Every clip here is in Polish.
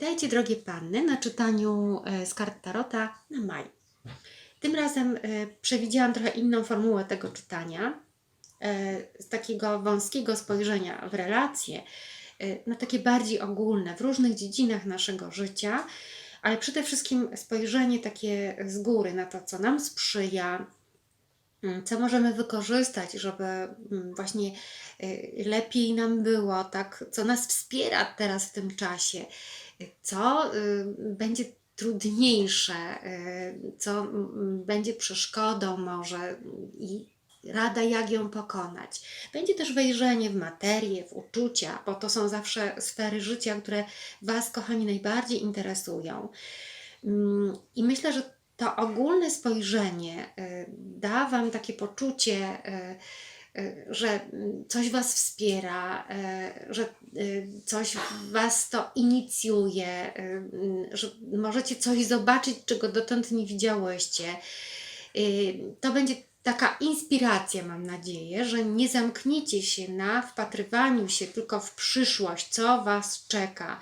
Witajcie drogie panny na czytaniu e, z kart Tarota na maj. Tym razem e, przewidziałam trochę inną formułę tego czytania, e, z takiego wąskiego spojrzenia w relacje, na takie bardziej ogólne, w różnych dziedzinach naszego życia, ale przede wszystkim spojrzenie takie z góry na to, co nam sprzyja, mm, co możemy wykorzystać, żeby mm, właśnie lepiej nam było, tak, co nas wspiera teraz w tym czasie, co y, będzie trudniejsze, y, co będzie przeszkodą może i rada, jak ją pokonać. Będzie też wejrzenie w materię, w uczucia, bo to są zawsze sfery życia, które Was, kochani, najbardziej interesują. Mm, I myślę, że to ogólne spojrzenie y, da Wam takie poczucie, że mm, coś Was wspiera, y, że y, coś Was to inicjuje, mm, że możecie coś zobaczyć, czego dotąd nie widziałyście. To będzie taka inspiracja, mam nadzieję, że nie zamkniecie się na wpatrywaniu się tylko w przyszłość, co Was czeka,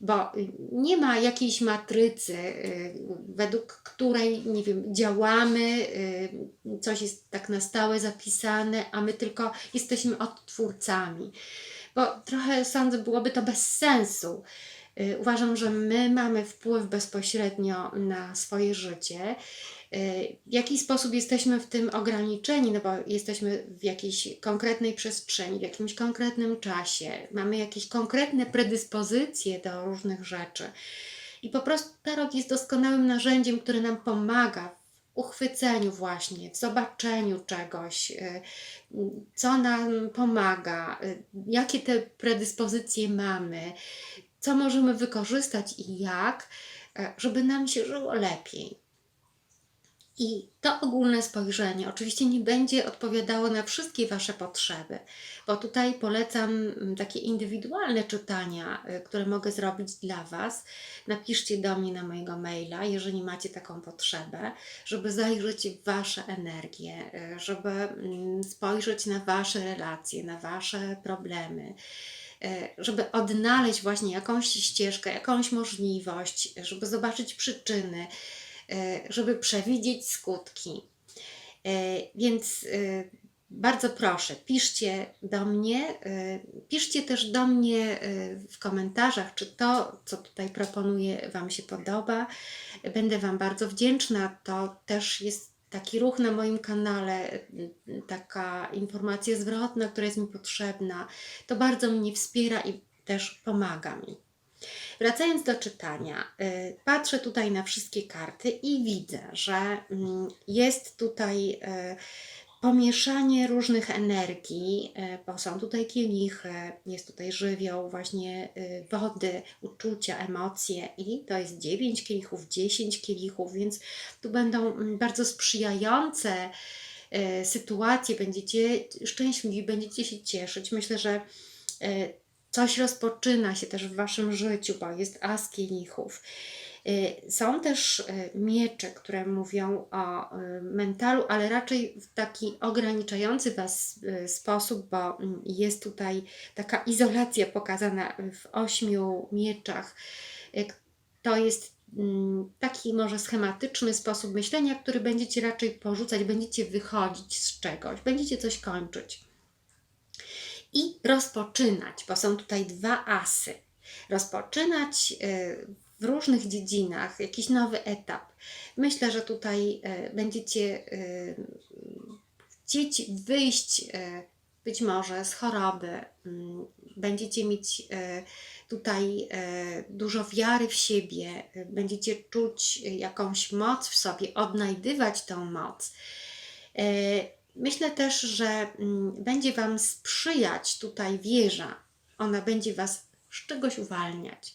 bo nie ma jakiejś matrycy, y, według której, nie wiem, działamy, y, coś jest tak na stałe zapisane, a my tylko jesteśmy odtwórcami. Bo trochę sądzę, byłoby to bez sensu. Y, Uważam, że my mamy wpływ bezpośrednio na swoje życie. Y, W jaki sposób jesteśmy w tym ograniczeni, no bo jesteśmy w jakiejś konkretnej przestrzeni, w jakimś konkretnym czasie, mamy jakieś konkretne predyspozycje do różnych rzeczy. I po prostu tarot jest doskonałym narzędziem, które nam pomaga w uchwyceniu właśnie, w zobaczeniu czegoś, y, co nam pomaga, y, jakie te predyspozycje mamy, co możemy wykorzystać i jak, e, żeby nam się żyło lepiej. I to ogólne spojrzenie oczywiście nie będzie odpowiadało na wszystkie Wasze potrzeby, bo tutaj polecam mm, takie indywidualne czytania, y, które mogę zrobić dla Was. Napiszcie do mnie na mojego maila, jeżeli macie taką potrzebę, żeby zajrzeć w Wasze energie, y, żeby mm, spojrzeć na Wasze relacje, na Wasze problemy e, żeby odnaleźć właśnie jakąś ścieżkę, jakąś możliwość, żeby zobaczyć przyczyny, żeby przewidzieć skutki. E, Więc e, bardzo proszę, piszcie do mnie, e, piszcie też do mnie e, w komentarzach, czy to, co tutaj proponuję, Wam się podoba. Będę Wam bardzo wdzięczna. To też jest taki ruch na moim kanale, e, taka informacja zwrotna, która jest mi potrzebna. To bardzo mnie wspiera i też pomaga mi. Wracając do czytania, y, patrzę tutaj na wszystkie karty i widzę, że mm, jest tutaj y, pomieszanie różnych energii, y, bo są tutaj kielichy, jest tutaj żywioł właśnie wody, uczucia, emocje i to jest 9 kielichów, 10 kielichów, więc tu będą mm, bardzo sprzyjające sytuacje, będziecie szczęśliwi, będziecie się cieszyć. Myślę, że coś rozpoczyna się też w Waszym życiu, bo jest as kielichów. Y, Są też y, miecze, które mówią o y, mentalu, ale raczej w taki ograniczający Was sposób, bo mm, jest tutaj taka izolacja pokazana w ośmiu mieczach. To jest mm, taki może schematyczny sposób myślenia, który będziecie raczej porzucać, będziecie wychodzić z czegoś, będziecie coś kończyć i rozpoczynać, bo są tutaj dwa asy. Rozpoczynać y, w różnych dziedzinach jakiś nowy etap. Myślę, że tutaj y, będziecie y, chcieć wyjść być może z choroby, mm, będziecie mieć tutaj dużo wiary w siebie, będziecie czuć jakąś moc w sobie, odnajdywać tą moc. Myślę też, że mm, będzie Wam sprzyjać tutaj wieża. Ona będzie Was z czegoś uwalniać.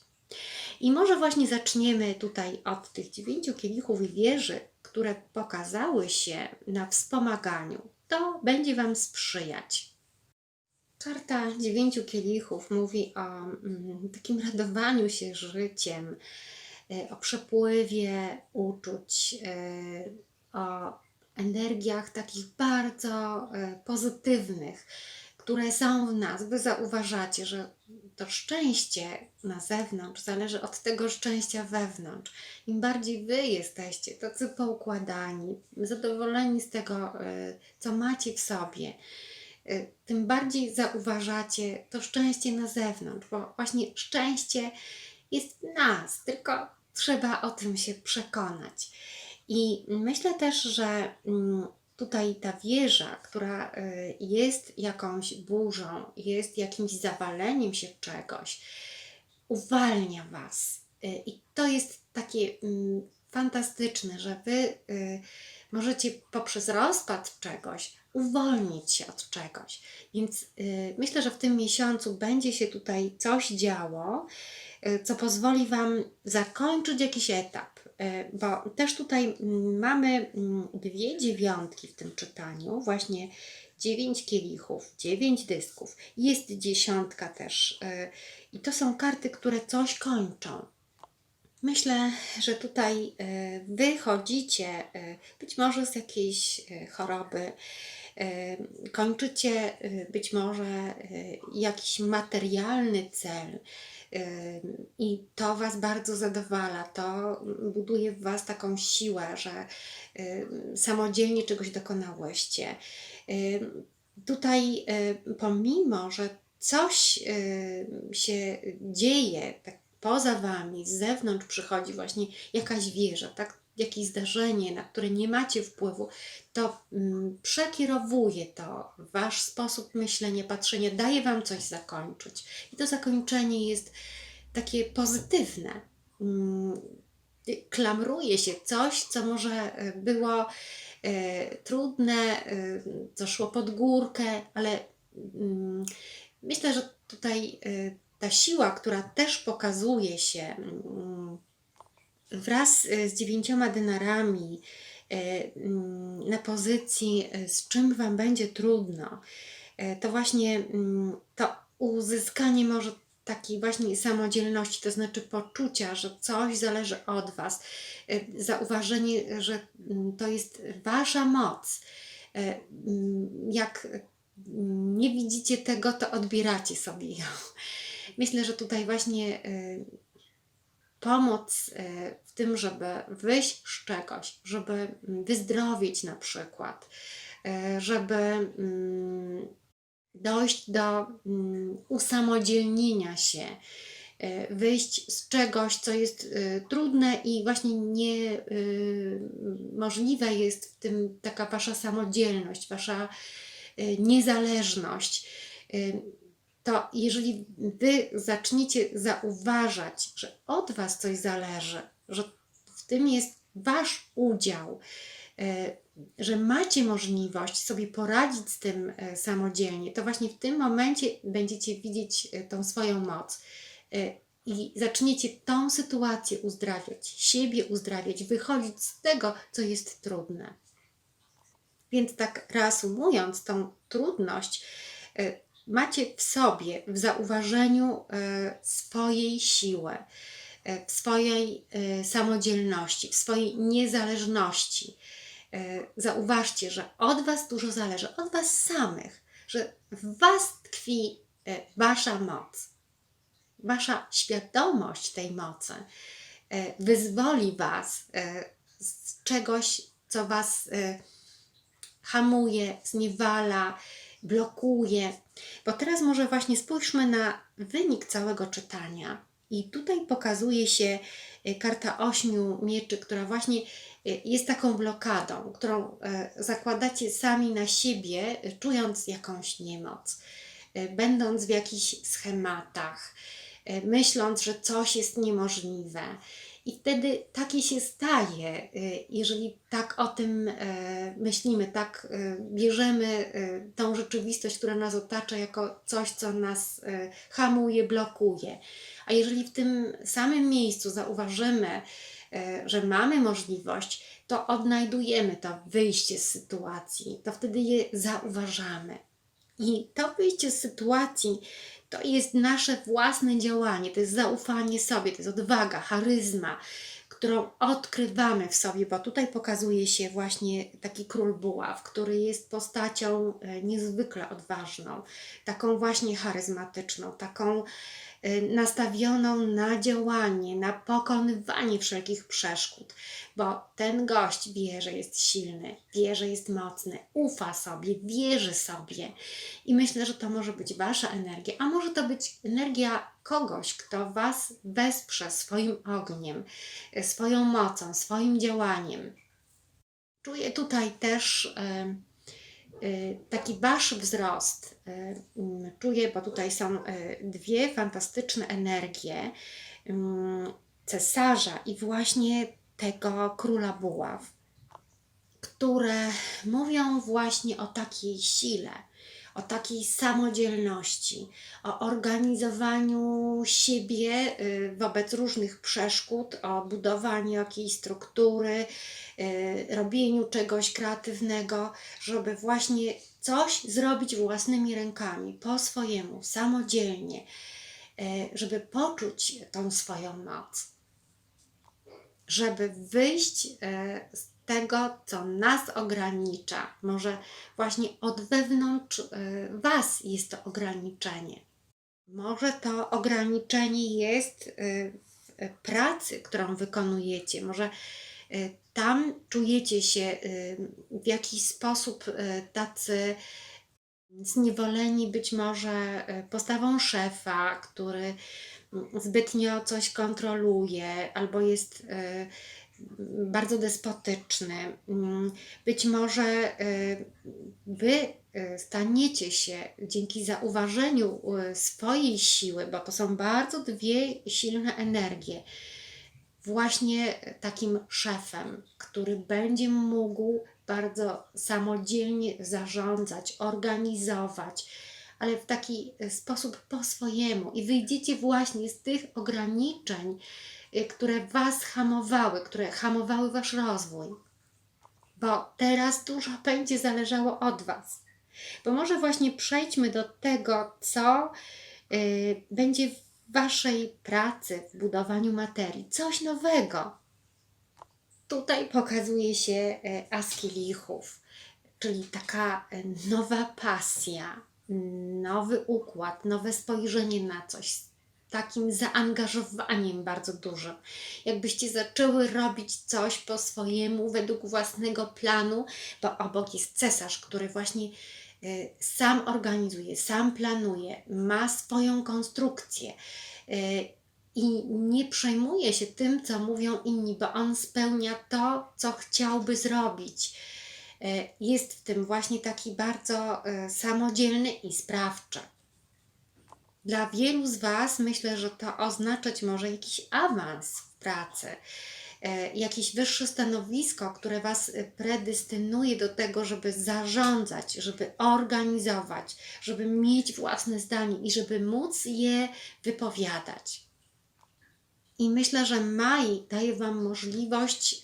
I może właśnie zaczniemy tutaj od tych dziewięciu kielichów i wieży, które pokazały się na wspomaganiu. To będzie Wam sprzyjać. Karta dziewięciu kielichów mówi o mm, takim radowaniu się życiem, y, o przepływie uczuć, y, o energiach takich bardzo e, pozytywnych, które są w nas, wy zauważacie, że to szczęście na zewnątrz zależy od tego szczęścia wewnątrz. Im bardziej wy jesteście tacy poukładani, zadowoleni z tego, y, co macie w sobie, y, tym bardziej zauważacie to szczęście na zewnątrz, bo właśnie szczęście jest w nas, tylko trzeba o tym się przekonać. I myślę też, że mm, tutaj ta wieża, która y, jest jakąś burzą, jest jakimś zawaleniem się czegoś, uwalnia Was. Y, I to jest takie mm, fantastyczne, że Wy y, możecie poprzez rozpad czegoś uwolnić się od czegoś. Więc myślę, że w tym miesiącu będzie się tutaj coś działo, co pozwoli Wam zakończyć jakiś etap bo też tutaj mm, mamy mm, dwie dziewiątki w tym czytaniu, właśnie dziewięć kielichów, dziewięć dysków, jest dziesiątka też. e, I to są karty, które coś kończą. Myślę, że tutaj e, wychodzicie e, być może z jakiejś e, choroby, e, kończycie e, być może e, jakiś materialny cel, i to Was bardzo zadowala, to buduje w Was taką siłę, że samodzielnie czegoś dokonałyście. Tutaj, pomimo, że coś się dzieje tak poza Wami, z zewnątrz przychodzi właśnie jakaś wieża, tak? Jakieś zdarzenie, na które nie macie wpływu, to mm, przekierowuje to wasz sposób myślenia, patrzenia, daje wam coś zakończyć. I to zakończenie jest takie pozytywne. Mm, klamruje się coś, co może e, było e, trudne, e, co szło pod górkę, ale mm, myślę, że tutaj ta siła, która też pokazuje się wraz e, z dziewięcioma denarami e, mm, na pozycji, e, z czym Wam będzie trudno, to właśnie mm, to uzyskanie może takiej właśnie samodzielności, to znaczy poczucia, że coś zależy od Was, zauważenie, że mm, to jest Wasza moc. Jak nie widzicie tego, to odbieracie sobie ją. Myślę, że tutaj właśnie pomoc e, w tym, żeby wyjść z czegoś, żeby wyzdrowieć na przykład, e, żeby mm, dojść do mm, usamodzielnienia się, e, wyjść z czegoś, co jest trudne i właśnie niemożliwe jest w tym taka wasza samodzielność, wasza niezależność to jeżeli wy zaczniecie zauważać, że od was coś zależy, że w tym jest wasz udział, e, że macie możliwość sobie poradzić z tym e, samodzielnie, to właśnie w tym momencie będziecie widzieć e, tą swoją moc i zaczniecie tą sytuację uzdrawiać, siebie uzdrawiać, wychodzić z tego, co jest trudne. Więc tak reasumując tą trudność, macie w sobie, w zauważeniu e, swojej siły, e, w swojej e, samodzielności, w swojej niezależności. Zauważcie, że od Was dużo zależy, od Was samych, że w Was tkwi Wasza moc, Wasza świadomość tej mocy wyzwoli Was z czegoś, co Was hamuje, zniewala, blokuje. Bo teraz może właśnie spójrzmy na wynik całego czytania. I tutaj pokazuje się e, karta ośmiu mieczy, która właśnie e, jest taką blokadą, którą e, zakładacie sami na siebie, czując jakąś niemoc, będąc w jakichś schematach, myśląc, że coś jest niemożliwe. I wtedy takie się staje, y, jeżeli tak o tym e, myślimy, tak e, bierzemy e, tą rzeczywistość, która nas otacza, jako coś, co nas hamuje, blokuje. A jeżeli w tym samym miejscu zauważymy, że mamy możliwość, to odnajdujemy to wyjście z sytuacji, to wtedy je zauważamy. I to wyjście z sytuacji to jest nasze własne działanie, to jest zaufanie sobie, to jest odwaga, charyzma, którą odkrywamy w sobie, bo tutaj pokazuje się właśnie taki król buław, który jest postacią e, niezwykle odważną, taką właśnie charyzmatyczną, taką nastawioną na działanie, na pokonywanie wszelkich przeszkód, bo ten gość wie, że jest silny, wie, że jest mocny, ufa sobie, wierzy sobie i myślę, że to może być Wasza energia, a może to być energia kogoś, kto Was wesprze swoim ogniem, e, swoją mocą, swoim działaniem. Czuję tutaj też e, taki Wasz wzrost. E, mm, Czuję, bo tutaj są e, dwie fantastyczne energie mm, cesarza i właśnie tego króla buław, które mówią właśnie o takiej sile, o takiej samodzielności, o organizowaniu siebie y, wobec różnych przeszkód, o budowaniu jakiejś struktury, y, robieniu czegoś kreatywnego, żeby właśnie coś zrobić własnymi rękami, po swojemu, samodzielnie, y, żeby poczuć tą swoją moc. Żeby wyjść z tego, co nas ogranicza. Może właśnie od wewnątrz e, Was jest to ograniczenie. Może to ograniczenie jest e, w pracy, którą wykonujecie. Może tam czujecie się w jakiś sposób tacy zniewoleni być może postawą szefa, który zbytnio coś kontroluje albo jest bardzo despotyczny. Mm, być może e, wy e, staniecie się dzięki zauważeniu swojej siły, bo to są bardzo dwie silne energie, właśnie takim szefem, który będzie mógł bardzo samodzielnie zarządzać, organizować ale w taki e, sposób po swojemu i wyjdziecie właśnie z tych ograniczeń, e, które Was hamowały, które hamowały Wasz rozwój. Bo teraz dużo będzie zależało od Was. Bo może właśnie przejdźmy do tego, co y, będzie w Waszej pracy, w budowaniu materii, coś nowego. Tutaj pokazuje się askilichów, czyli taka nowa pasja, nowy układ, nowe spojrzenie na coś, z takim zaangażowaniem bardzo dużym. Jakbyście zaczęły robić coś po swojemu, według własnego planu, bo obok jest cesarz, który właśnie y, sam organizuje, sam planuje, ma swoją konstrukcję. Y, i nie przejmuje się tym, co mówią inni, bo on spełnia to, co chciałby zrobić jest w tym właśnie taki bardzo e, samodzielny i sprawczy. Dla wielu z Was myślę, że to oznaczać może jakiś awans w pracy, e, jakieś wyższe stanowisko, które Was predystynuje do tego, żeby zarządzać, żeby organizować, żeby mieć własne zdanie i żeby móc je wypowiadać. I myślę, że maj daje Wam możliwość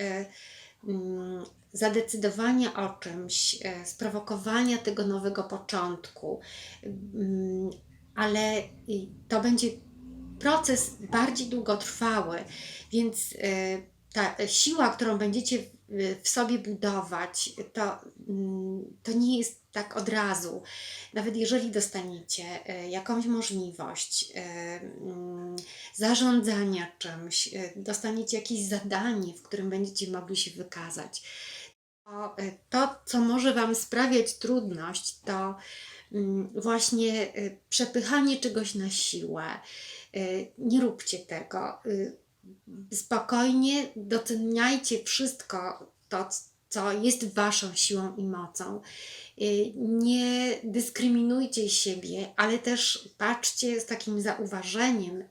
mm, zadecydowania o czymś, e, sprowokowania tego nowego początku, mm, ale to będzie proces bardziej długotrwały, więc e, ta siła, którą będziecie w sobie budować, to, mm, to nie jest tak od razu. Nawet jeżeli dostaniecie e, jakąś możliwość mm, zarządzania czymś, dostaniecie jakieś zadanie, w którym będziecie mogli się wykazać, to, co może Wam sprawiać trudność, to mm, właśnie e, przepychanie czegoś na siłę. E, nie róbcie tego. Spokojnie doceniajcie wszystko to, co jest Waszą siłą i mocą. Nie dyskryminujcie siebie, ale też patrzcie z takim zauważeniem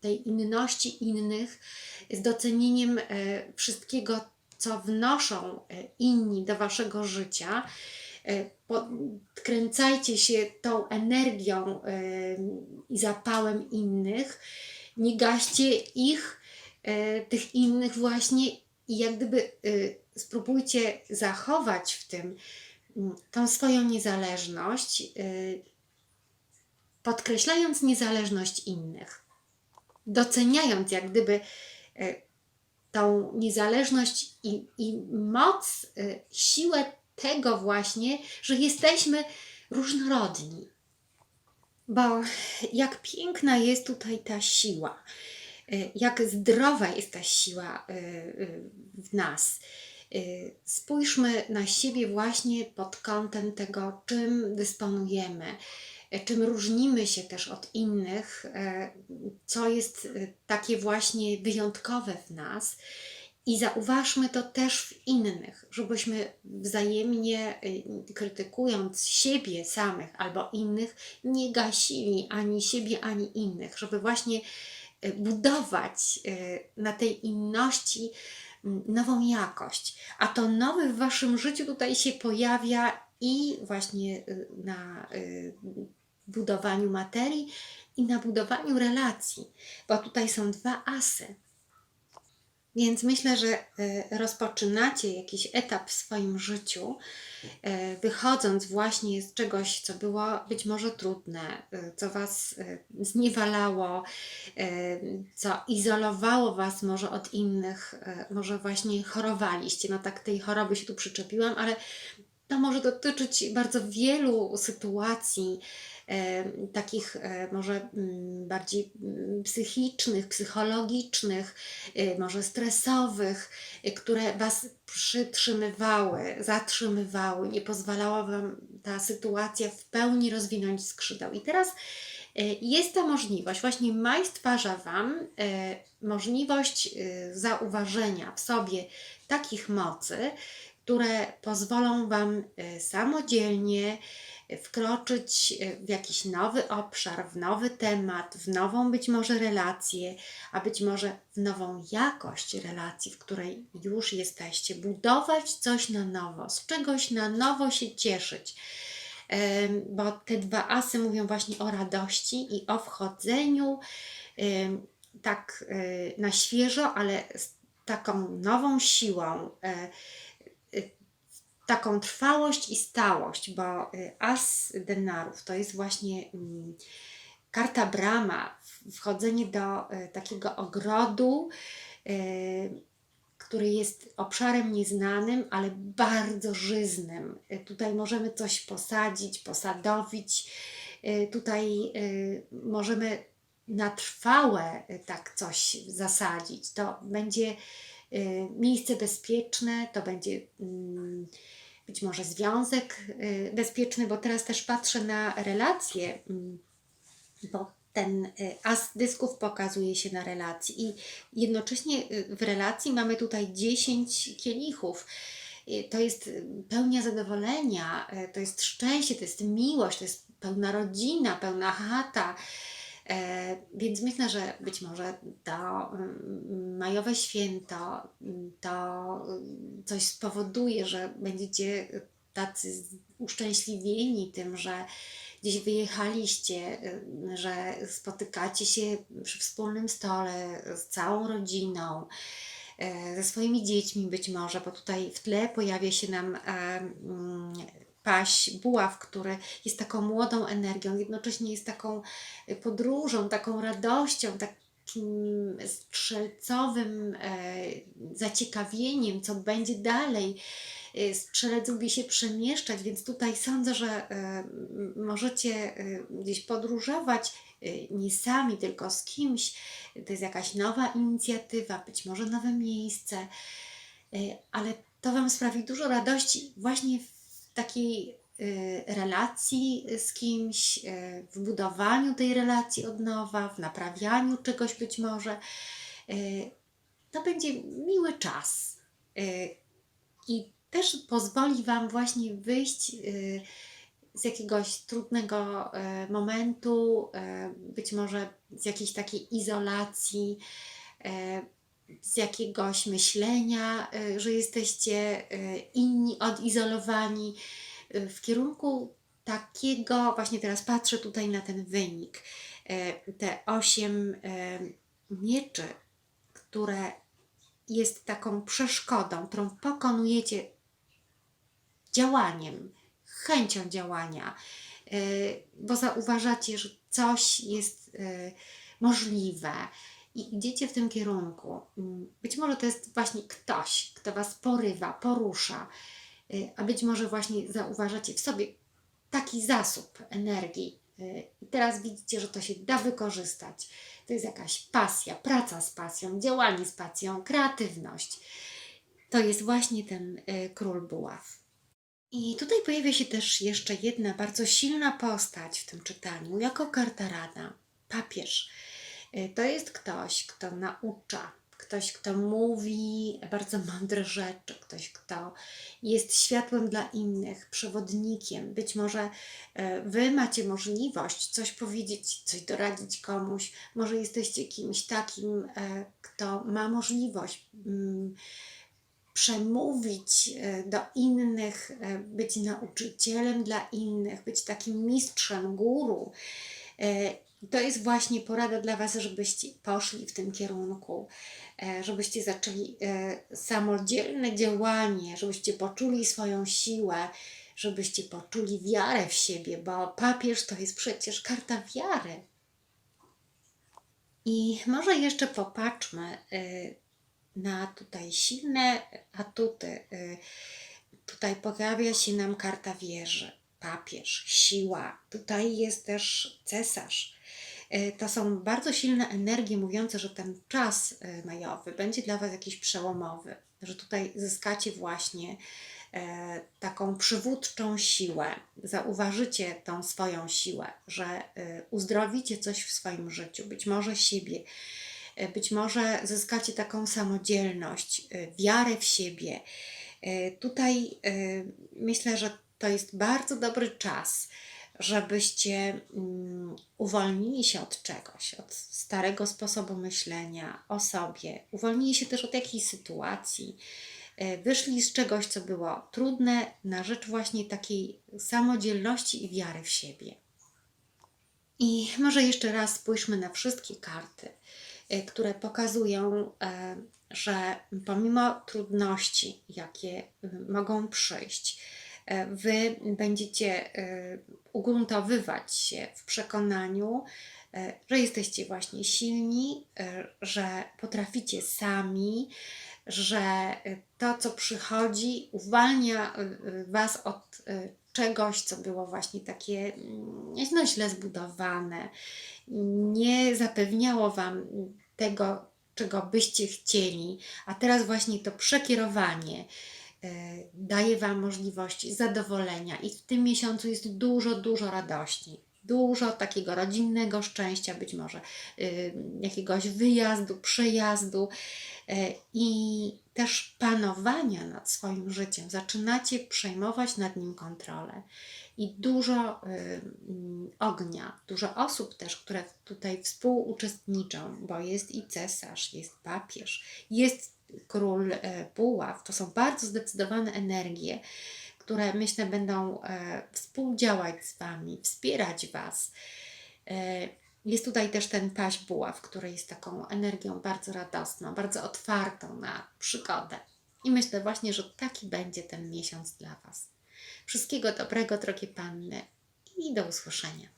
tej inności innych, z docenieniem wszystkiego co wnoszą e, inni do waszego życia. E, podkręcajcie się tą energią e, i zapałem innych, nie gaście ich, tych innych właśnie i jak gdyby spróbujcie zachować w tym mm, tą swoją niezależność, podkreślając niezależność innych, doceniając jak gdyby tą niezależność i, i moc, y, siłę tego właśnie, że jesteśmy różnorodni. Bo jak piękna jest tutaj ta siła, y, jak zdrowa jest ta siła y, w nas. Spójrzmy na siebie właśnie pod kątem tego, czym dysponujemy, czym różnimy się też od innych, y, co jest y, takie właśnie wyjątkowe w nas. I zauważmy to też w innych, żebyśmy wzajemnie y, krytykując siebie samych albo innych, nie gasili ani siebie, ani innych, żeby właśnie budować na tej inności nową jakość. A to nowe w Waszym życiu tutaj się pojawia i właśnie na budowaniu materii i na budowaniu relacji, bo tutaj są dwa asy. Więc myślę, że e, rozpoczynacie jakiś etap w swoim życiu, e, wychodząc właśnie z czegoś, co było być może trudne, e, co Was zniewalało, co izolowało Was może od innych, może właśnie chorowaliście. No tak tej choroby się tu przyczepiłam, ale to może dotyczyć bardzo wielu sytuacji, takich e, może mm, bardziej mm, psychicznych, psychologicznych, e, może stresowych, e, które Was przytrzymywały, zatrzymywały, nie pozwalała Wam ta sytuacja w pełni rozwinąć skrzydeł. I teraz jest ta możliwość, właśnie maj stwarza Wam możliwość zauważenia w sobie takich mocy, które pozwolą Wam samodzielnie wkroczyć e, w jakiś nowy obszar, w nowy temat, w nową być może relację, a być może w nową jakość relacji, w której już jesteście, budować coś na nowo, z czegoś na nowo się cieszyć. Bo te dwa asy mówią właśnie o radości i o wchodzeniu tak e, na świeżo, ale z taką nową siłą, e, taką trwałość i stałość, bo y, as denarów to jest właśnie mm, karta brama, wchodzenie do y, takiego ogrodu, y, który jest obszarem nieznanym, ale bardzo żyznym. Tutaj możemy coś posadzić, posadowić. Tutaj możemy na trwałe tak coś zasadzić. To będzie miejsce bezpieczne, to będzie mm, być może związek y, bezpieczny, bo teraz też patrzę na relacje, mm, bo ten y, as dysków pokazuje się na relacji i jednocześnie y, w relacji mamy tutaj 10 kielichów. To jest pełnia zadowolenia, to jest szczęście, to jest miłość, to jest pełna rodzina, pełna chata. E, Więc myślę, że być może to mm, majowe święto mm, to y, coś spowoduje, że będziecie tacy uszczęśliwieni tym, że gdzieś wyjechaliście, y, że spotykacie się przy wspólnym stole z całą rodziną, e, ze swoimi dziećmi być może, bo tutaj w tle pojawia się nam e, mm, paś buław, który jest taką młodą energią, jednocześnie jest taką y, podróżą, taką radością, takim strzelcowym e, zaciekawieniem, co będzie dalej. Y, Strzelec lubi się przemieszczać, więc tutaj sądzę, że e, możecie e, gdzieś podróżować nie sami, tylko z kimś. To jest jakaś nowa inicjatywa, być może nowe miejsce, ale to Wam sprawi dużo radości właśnie w takiej y, relacji z kimś, y, w budowaniu tej relacji od nowa, w naprawianiu czegoś być może. Y, To będzie miły czas. I też pozwoli Wam właśnie wyjść z jakiegoś trudnego momentu, być może z jakiejś takiej izolacji, z jakiegoś myślenia, e, że jesteście e, inni, odizolowani, e, w kierunku takiego, właśnie teraz patrzę tutaj na ten wynik, te osiem mieczy, które jest taką przeszkodą, którą pokonujecie działaniem, chęcią działania, y, bo zauważacie, że coś jest y, możliwe i idziecie w tym kierunku. Mm, Być może to jest właśnie ktoś, kto Was porywa, porusza, y, a być może właśnie zauważacie w sobie taki zasób energii. y, I teraz widzicie, że to się da wykorzystać. To jest jakaś pasja, praca z pasją, działanie z pasją, kreatywność. To jest właśnie ten y, król buław. I tutaj pojawia się też jeszcze jedna bardzo silna postać w tym czytaniu, jako karta rada papież. Y, To jest ktoś, kto naucza, ktoś, kto mówi bardzo mądre rzeczy, ktoś, kto jest światłem dla innych, przewodnikiem. Być może e, wy macie możliwość coś powiedzieć, coś doradzić komuś, może jesteście kimś takim, e, kto ma możliwość. mm, przemówić do innych, być nauczycielem dla innych, być takim mistrzem, guru. E, To jest właśnie porada dla Was, żebyście poszli w tym kierunku, e, żebyście zaczęli e, samodzielne działanie, żebyście poczuli swoją siłę, żebyście poczuli wiarę w siebie, bo papież to jest przecież karta wiary. I może jeszcze popatrzmy y, na tutaj silne atuty. Tutaj pojawia się nam karta wieży, papież, siła. Tutaj jest też cesarz. Y, To są bardzo silne energie mówiące, że ten czas y, majowy będzie dla Was jakiś przełomowy, że tutaj zyskacie właśnie e, taką przywódczą siłę, zauważycie tą swoją siłę, że e, uzdrowicie coś w swoim życiu, być może siebie, e, być może zyskacie taką samodzielność, e, wiarę w siebie. E, Tutaj e, myślę, że to jest bardzo dobry czas, żebyście mm, uwolnili się od czegoś, od starego sposobu myślenia o sobie, uwolnili się też od jakiejś sytuacji, e, wyszli z czegoś, co było trudne, na rzecz właśnie takiej samodzielności i wiary w siebie. I może jeszcze raz spójrzmy na wszystkie karty, e, które pokazują, e, że pomimo trudności, jakie mogą przyjść, Wy będziecie e, ugruntowywać się w przekonaniu, e, że jesteście właśnie silni, e, że potraficie sami, że e, to, co przychodzi, uwalnia e, e, Was od e, czegoś, co było właśnie takie mm, no, źle zbudowane, nie zapewniało Wam tego, czego byście chcieli, a teraz właśnie to przekierowanie. e, daje Wam możliwość zadowolenia i w tym miesiącu jest dużo, dużo radości. Dużo takiego rodzinnego szczęścia, być może y, jakiegoś wyjazdu, przejazdu y, i też panowania nad swoim życiem. Zaczynacie przejmować nad nim kontrolę. I dużo y, mm, ognia, dużo osób też, które tutaj współuczestniczą, bo jest i cesarz, jest papież, jest król e, buław. To są bardzo zdecydowane energie, które myślę będą e, współdziałać z Wami, wspierać Was. E, Jest tutaj też ten paź buław, który jest taką energią bardzo radosną, bardzo otwartą na przygodę. I myślę właśnie, że taki będzie ten miesiąc dla Was. Wszystkiego dobrego, drogie panny, i do usłyszenia.